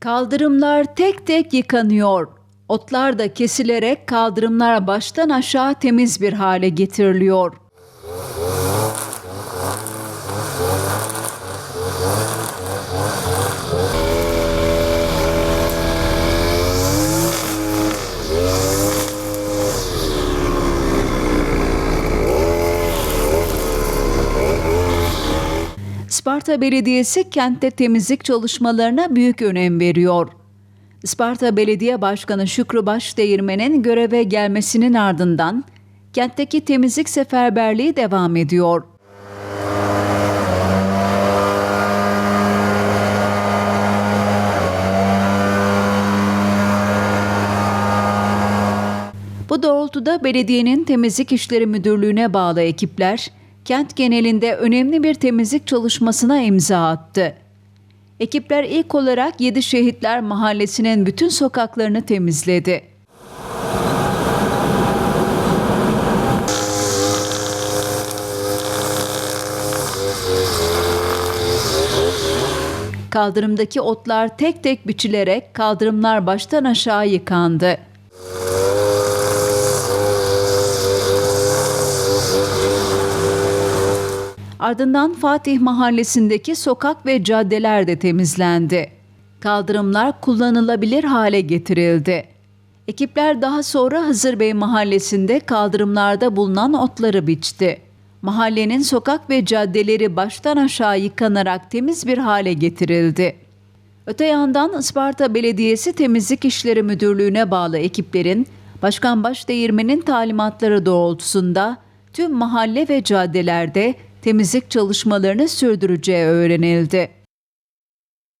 Kaldırımlar tek tek yıkanıyor. Otlar da kesilerek kaldırımlar baştan aşağı temiz bir hale getiriliyor. Isparta Belediyesi kentte temizlik çalışmalarına büyük önem veriyor. Isparta Belediye Başkanı Şükrü Başdeğirmen'in göreve gelmesinin ardından kentteki temizlik seferberliği devam ediyor. Bu doğrultuda belediyenin temizlik işleri müdürlüğüne bağlı ekipler kent genelinde önemli bir temizlik çalışmasına imza attı. Ekipler ilk olarak Yedi Şehitler Mahallesi'nin bütün sokaklarını temizledi. Kaldırımdaki otlar tek tek biçilerek kaldırımlar baştan aşağı yıkandı. Ardından Fatih Mahallesi'ndeki sokak ve caddeler de temizlendi. Kaldırımlar kullanılabilir hale getirildi. Ekipler daha sonra Hızırbey Mahallesi'nde kaldırımlarda bulunan otları biçti. Mahallenin sokak ve caddeleri baştan aşağı yıkanarak temiz bir hale getirildi. Öte yandan Isparta Belediyesi Temizlik İşleri Müdürlüğü'ne bağlı ekiplerin Başkan Başdeğirmen'in talimatları doğrultusunda tüm mahalle ve caddelerde temizlik çalışmalarını sürdüreceği öğrenildi.